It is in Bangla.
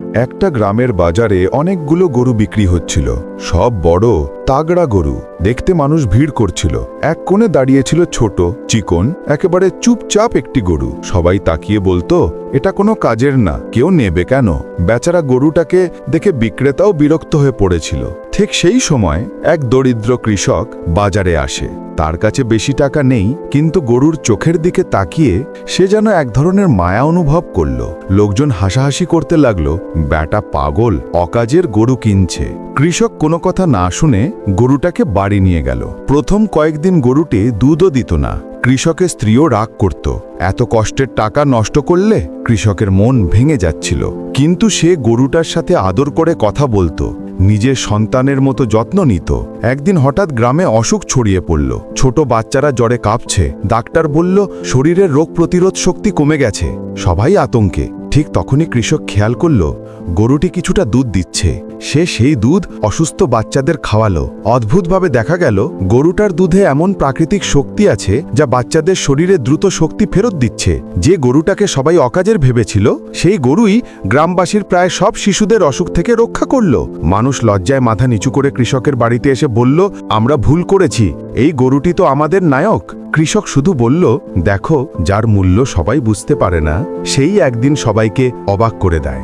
একটা গ্রামের বাজারে অনেকগুলো গরু বিক্রি হচ্ছিল। সব বড় তাগড়া গরু। দেখতে মানুষ ভিড় করছিল। এক কোণে দাঁড়িয়েছিল ছোট, চিকন, একেবারে চুপচাপ একটি গরু। সবাই তাকিয়ে বলতো, এটা কোনো কাজের না, কেউ নেবে কেন? বেচারা গরুটাকে দেখে বিক্রেতাও বিরক্ত হয়ে পড়েছিল। ঠিক সেই সময় এক দরিদ্র কৃষক বাজারে আসে। তার কাছে বেশি টাকা নেই, কিন্তু গরুর চোখের দিকে তাকিয়ে সে যেন এক ধরনের মায়া অনুভব করল। লোকজন হাসাহাসি করতে লাগল, ব্যাটা পাগল, অকাজের গরু কিনছে। কৃষক কোনো কথা না শুনে গরুটাকে বাড়ি নিয়ে গেল। প্রথম কয়েকদিন গরুটি দুধও দিত না। কৃষকের স্ত্রীও রাগ করত। এত কষ্টের টাকা নষ্ট করলে কৃষকের মন ভেঙে যাচ্ছিল। কিন্তু সে গরুটার সাথে আদর করে কথা বলতো। নিজের সন্তানের মতো যত্ন নিত। একদিন হঠাৎ গ্রামে অসুখ ছড়িয়ে পড়ল। ছোট বাচ্চারা জ্বরে কাঁপছে। ডাক্তার বলল, শরীরের রোগ প্রতিরোধ শক্তি কমে গেছে। সবাই আতঙ্কে। ঠিক তখনই কৃষক খেয়াল করল, গরুটি কিছুটা দুধ দিচ্ছে। সে সেই দুধ অসুস্থ বাচ্চাদের খাওয়ালো। অদ্ভুতভাবে দেখা গেল, গরুটার দুধে এমন প্রাকৃতিক শক্তি আছে যা বাচ্চাদের শরীরে দ্রুত শক্তি ফেরত দিচ্ছে। যে গরুটাকে সবাই অকাজের ভেবেছিল, সেই গরুই গ্রামবাসীর প্রায় সব শিশুদের অসুখ থেকে রক্ষা করল। মানুষ লজ্জায় মাথা নিচু করে কৃষকের বাড়িতে এসে বলল, আমরা ভুল করেছি। এই গরুটি তো আমাদের নায়ক। কৃষক শুধু বলল, দেখো, যার মূল্য সবাই বুঝতে পারে না, সেই একদিন সবাইকে অবাক করে দেয়।